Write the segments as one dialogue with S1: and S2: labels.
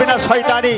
S1: পারবি না শয়তানি।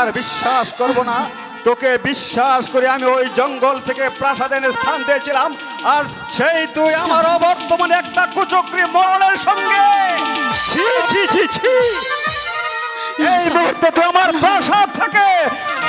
S1: আর বিশ্বাস করব না। তোকে বিশ্বাস করে আমি ওই জঙ্গল থেকে প্রাসাদে এনে স্থান দিয়েছিলাম। আর সেই তুই আমার অবর্তমানে একটা কুচক্রি মরণের সঙ্গে। ছি ছি ছি ছি। এই মুহূর্তে তুই আমার প্রাসাদ থেকে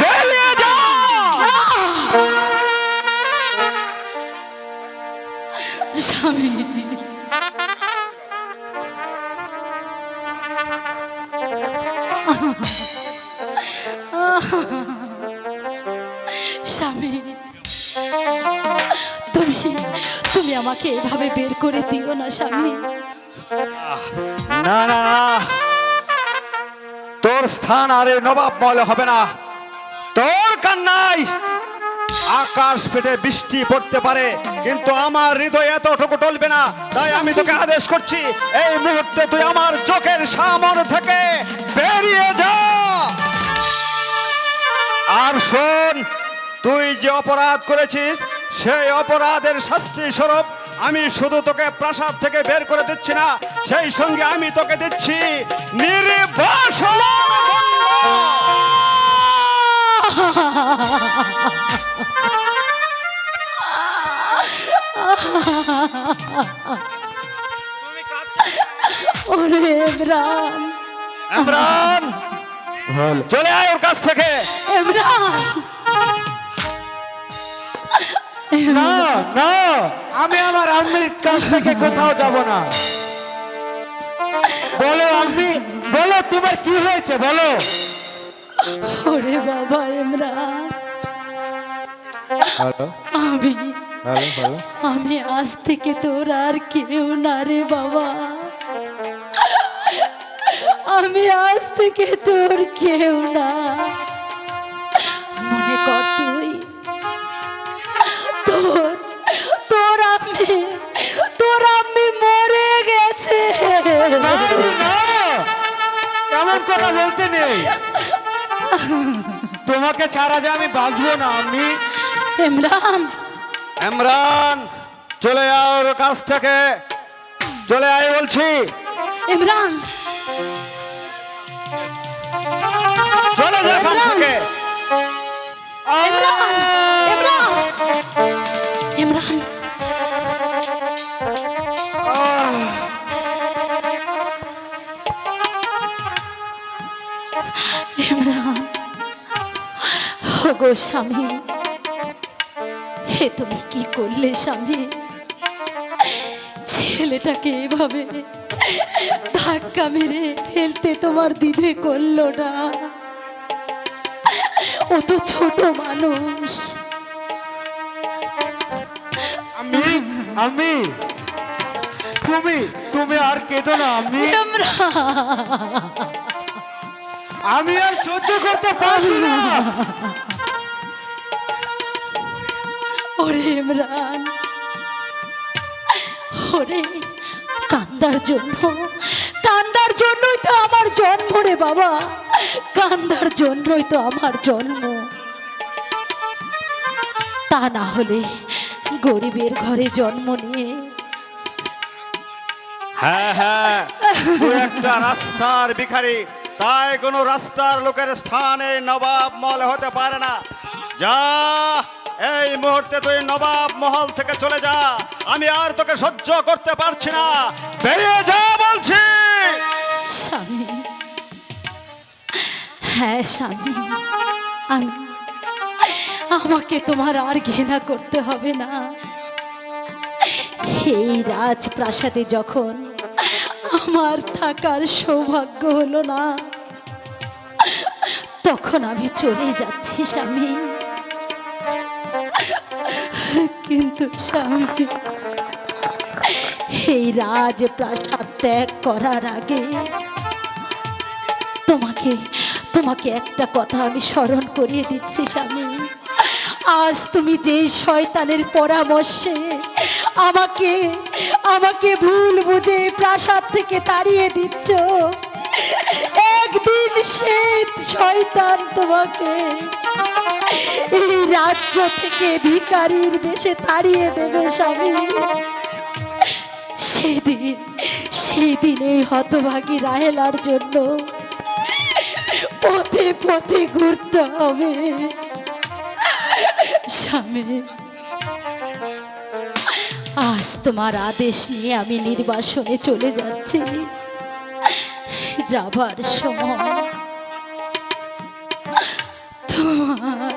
S1: বেরিয়ে যা।
S2: স্বামী। স্বামী তুমি তুমি আমাকে এভাবে বের করে দিও না স্বামী।
S1: না না না। তোর স্থান আরে নবাব মহলে হবে না। তোর কান্নাই
S2: আকাশ ফেটে বৃষ্টি পড়তে পারে কিন্তু আমার হৃদয় এতটুকু টলবে না তাই আমি তোকে আদেশ করছি এই মুহূর্তে তুই আমার চোখের সামনে থেকে বেরিয়ে যা। আর শোন তুই যে অপরাধ করেছিস সেই অপরাধের শাস্তি স্বরূপ আমি শুধু তোকে প্রাসাদ থেকে বের করে দিচ্ছি না সেই সঙ্গে আমি তোকে দিচ্ছি নির্বাসন
S1: ওরে ইমরান।
S2: ইমরান। চলে আয় ওর কাছ থেকে।
S3: না না আমি আমার আম্মির কাছ থেকে কোথাও যাব না। বলো আম্মি বলো তোমার কি হয়েছে বলো।
S1: ওরে বাবা ইমরান আমি আমি আজ থেকে তোর আর কেউ না রে বাবা। আমি আজ থেকে তোর কেউ না। মনে কর তুই তোর তোর আমি তোর আমি মরে গেছে।
S3: এমন কথা বলতে নেই। তোমাকে ছাড়া যে আমি বাঁচবো না আমি।
S1: ইমরান।
S2: ইমরান চলে আয় ওর কাছ থেকে। চলে আয় বলছি।
S1: ইমরান।
S2: চলে যা এখান থেকে
S1: ইমরান ইমরান ইমরান ইমরান গো স্বামী হে তুমি কি করলে স্বামী ছেলেটাকে এভাবে ধাক্কা মেরে ফেলতে তোমার দিদে করল না ও তো ছোট মানুষ।
S3: আমি আমি। তুমি তুমি আর কেঁদো না আমি। আমি আর সহ্য করতে পারছি না।
S1: ওরে ইমরান ওরে কান্দার জন্য কান্দার জন্যই তো আমার জন্ম রে বাবা। কান্দার জন্যই তো আমার জন্ম। তা না হলে গরিবের ঘরে জন্ম নিয়ে
S2: হ্যাঁ হ্যাঁ একটা রাস্তার ভিখারি তাই কোনো রাস্তার লোকের স্থানে নবাব মহল হতে পারে না। যা এই মুহূর্তে তুই নবাব মহল থেকে চলে যা আমি আর তোকে সহ্য করতে পারছি না। বেরিয়ে যা বলছি।
S1: স্বামী হ্যাঁ স্বামী। আমি আমাকে তোমার আর ঘৃণা করতে হবে না। এই রাজপ্রাসাদে যখন আমার থাকার সৌভাগ্য হলো না, তখন আমি চলে যাচ্ছি, স্বামী। কিন্তু স্বামী, এই রাজপ্রাসাদ ত্যাগ করার আগে তোমাকে তোমাকে একটা কথা আমি স্মরণ করিয়ে দিচ্ছি, স্বামী। আজ তুমি যেই শয়তানের পরামর্শে আমাকে আমাকে ভুল বুঝে প্রাসাদ থেকে তাড়িয়ে দিচ্ছ, একদিন সে শয়তান তোমাকে এই রাজ্য থেকে ভিকারির বেশে তাড়িয়ে দেবে, স্বামী। সেদিন সেদিন এই হতভাগী রাহেলার জন্য পথে পথে ঘুরতে হবে। স্বামী, আজ তোমার আদেশ নিয়ে আমি নির্বাসনে চলে যাচ্ছি। যাবার সময় তোমার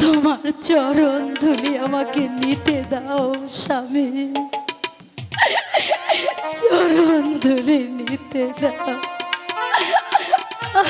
S1: তোমার চরণ ধুলি আমাকে নিতে দাও স্বামী। চরণ ধুলি নিতে দাও। 独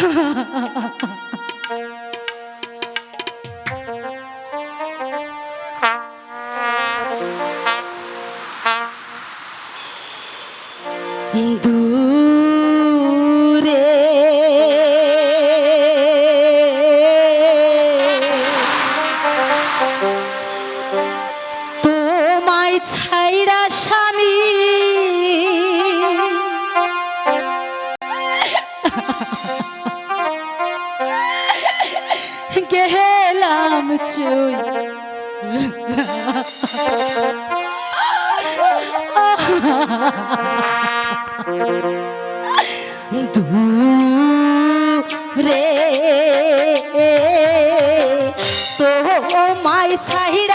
S1: 来独回。চুই রে তো মাই সাহিরা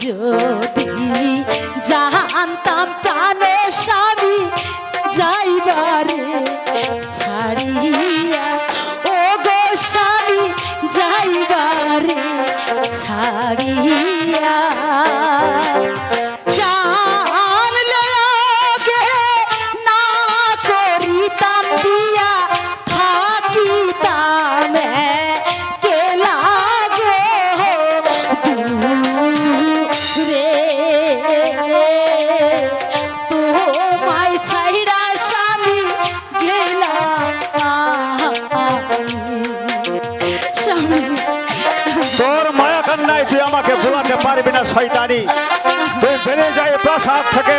S1: যদি জানতাম প্রাণ স্বামী যাইবারে।
S2: পারবি না শয়তানি। তুই বেড়ে যায় প্রাসাদ থেকে।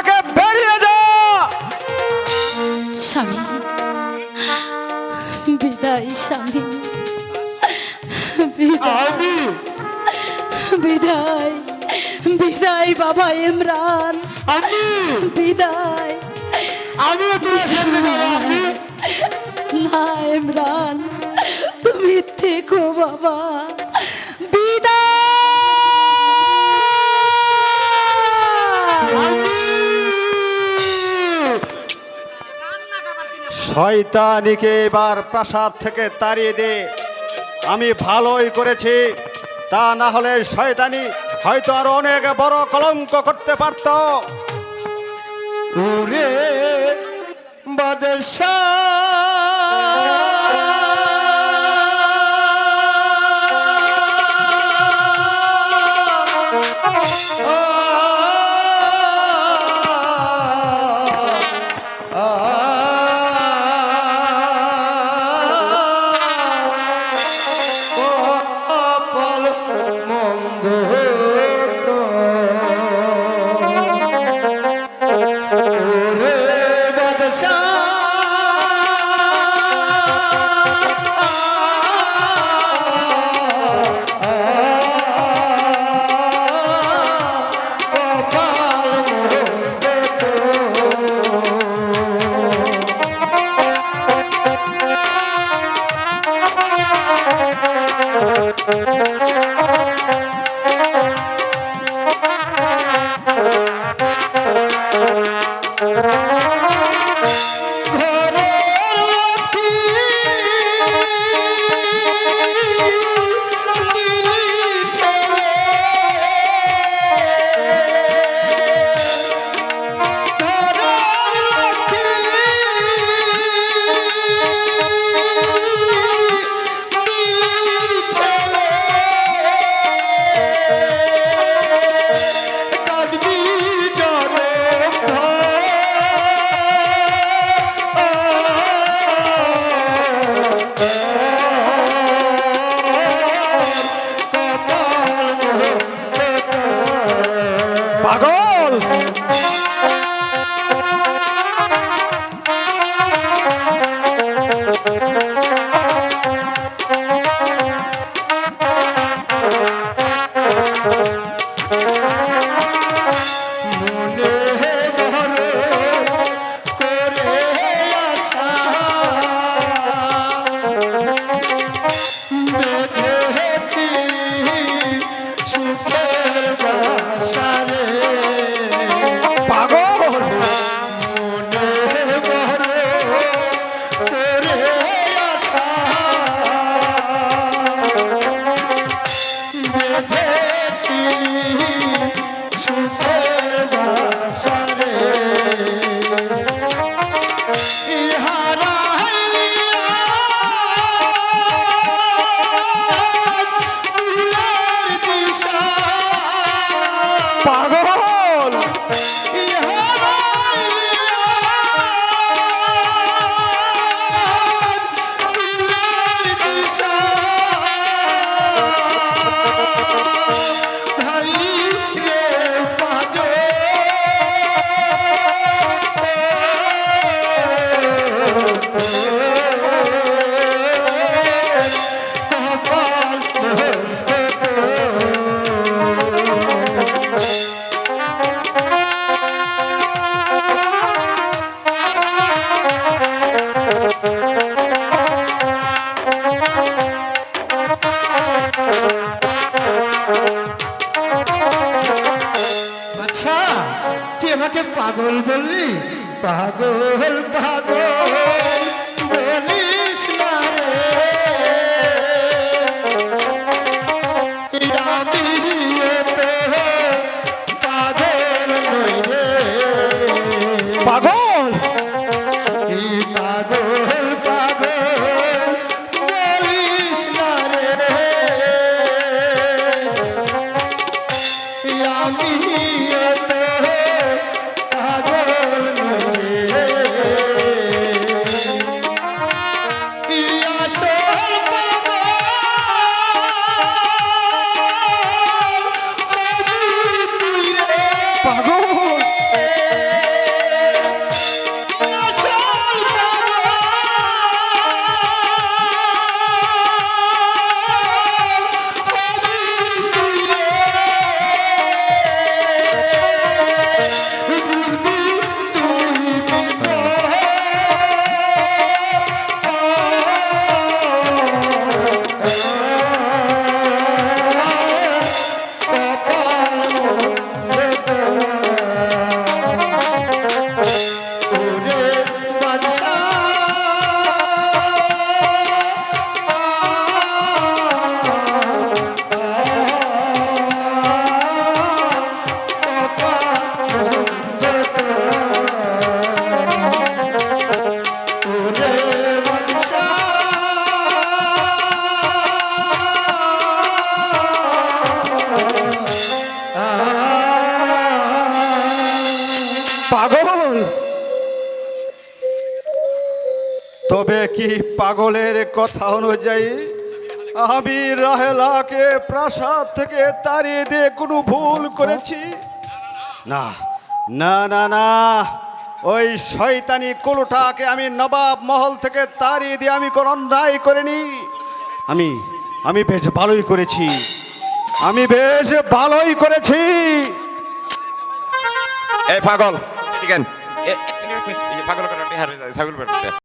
S3: আমি।
S1: বিদায় বিদায় বাবা ইমরান।
S3: আমি।
S1: বিদায়।
S3: আমিও তোমার সাথে যাব আমি।
S1: না ইমরান তুমি থেকো বাবা।
S2: শয়তানিকে এবার প্রাসাদ থেকে তাড়িয়ে দে। আমি ভালোই করেছি। তা না হলে শয়তানি হয়তো আরও অনেক বড় কলঙ্ক করতে পারত।
S3: ওরে কি
S2: পাগলের কথা অনুযায়ী? আমি রাহেলাকে প্রাসাদ থেকে তাড়িয়ে দিয়ে কোনো ভুল করেছি? না না না না। ওই শয়তানি কুলুটাকে আমি নবাব মহল থেকে তাড়িয়ে দিয়ে আমি কোনো অন্যায় করিনি। আমি আমি বেশ ভালোই করেছি। আমি বেশ ভালোই করেছি।
S4: পাগল এ- পাগল বের